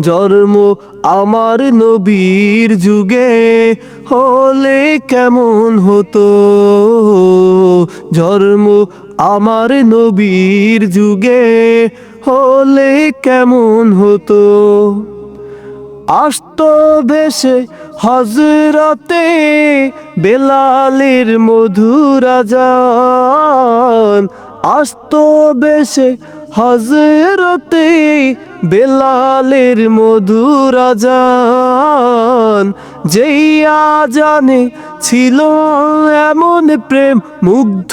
জন্ম আমার নবীর যুগে হলে কেমন হতো? জন্ম আমার নবীর যুগে হলে কেমন হতো? আস্ত বেশে হজরতে বেলালের মধুরাজান আস্ত বেশে হজরতে বেলালের মধুরাজান যেই আজানে ছিল এমন প্রেম মুগ্ধ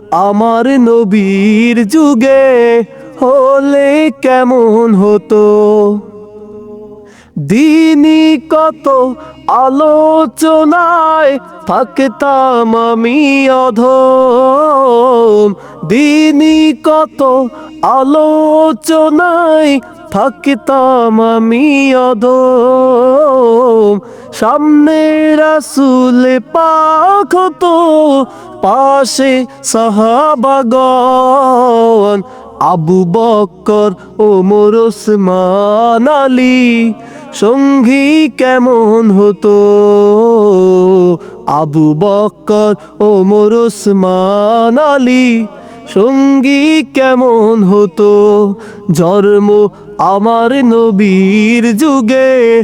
আমার নবীর যুগে হলে কেমন হতো? দিনই কত আলোচনায় থাকতাম আমি অধম। দিনই কত আলোচনায় থাকতাম আমি অধম। সামনে রাসুল পাখ তো পাশে সাহাবাগন আবু বক্কর ওমর, ওসমান, আলী, সঙ্গী কেমন হতো? আবু বক্কর ওমর, ওসমান, আলী, সঙ্গী কেমন হতো? জন্ম আমার নবীর যুগে।